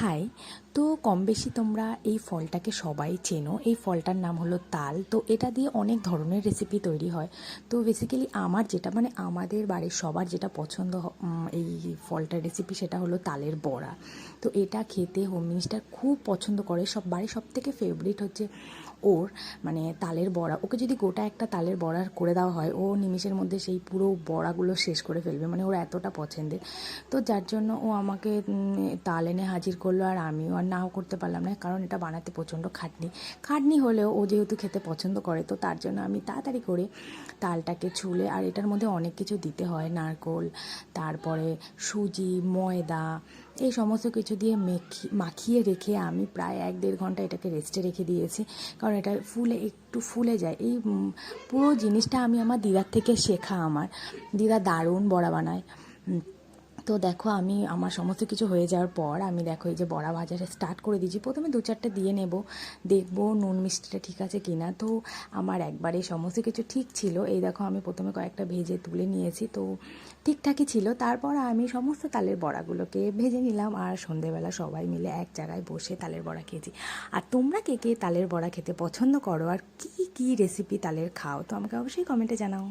High, তো কম বেশি তোমরা এই ফলটাকে সবাই চেনো। এই ফলটার নাম হলো তাল। তো এটা দিয়ে অনেক ধরনের রেসিপি তৈরি হয়। তো বেসিক্যালি আমার যেটা মানে আমাদের বাড়ির সবার যেটা পছন্দ এই ফলটার রেসিপি সেটা হলো তালের বড়া। তো এটা খেতে হোম মিনিস্টার খুব পছন্দ করে। সব, বাড়ির সব থেকে ফেভারিট হচ্ছে ওর মানে তালের বড়া। ওকে যদি গোটা একটা তালের বড়া করে দেওয়া হয়, ও নিমিষের মধ্যে সেই পুরো বড়াগুলো শেষ করে ফেলবে। মানে ওর এতটা পছন্দের। তো যার জন্য ও আমাকে তাল এনে হাজির করল আর আমিও আর নাও করতে পারলাম না, কারণ এটা বানাতে প্রচণ্ড খাটনি। খাটনি হলেও ও যেহেতু খেতে পছন্দ করে, তো তার জন্য আমি তাড়াতাড়ি করে তালটাকে ছুলে, আর এটার মধ্যে অনেক কিছু দিতে হয়, নারকোল, তারপরে সুজি, ময়দা, এই সমস্ত কিছু দিয়ে মেখি, মাখিয়ে রেখে আমি প্রায় এক দেড় ঘণ্টা এটাকে রেস্টে রেখে দিয়েছি, কারণ এটা ফুলে, একটু ফুলে যায়। এই পুরো জিনিসটা আমি আমার দিদার থেকে শেখা আমার। দিদা দারুণ বড়া বানায়। তো দেখো, আমি আমার সমস্ত কিছু হয়ে যাওয়ার পর আমি দেখো, এই যে বড়া ভাজাটা স্টার্ট করে দিয়েছি। প্রথমে দু চারটে দিয়ে নেব। দেখব নুন মিষ্টিটা ঠিক আছে কি না তো আমার একবারে সমস্ত কিছু ঠিক ছিল। এই দেখো, আমি প্রথমে কয়েকটা ভেজে তুলে নিয়েছি। তো ঠিকঠাকই ছিল। তারপর আমি সমস্ত তালের বড়াগুলোকে ভেজে নিলাম আর সন্ধেবেলা সবাই মিলে এক জায়গায় বসে তালের বড়া খেয়েছি। আর তোমরা কে কে তালের বড়া খেতে পছন্দ করো? আর কী কী রেসিপি তালের খাও? তো আমাকে অবশ্যই কমেন্টে জানাও।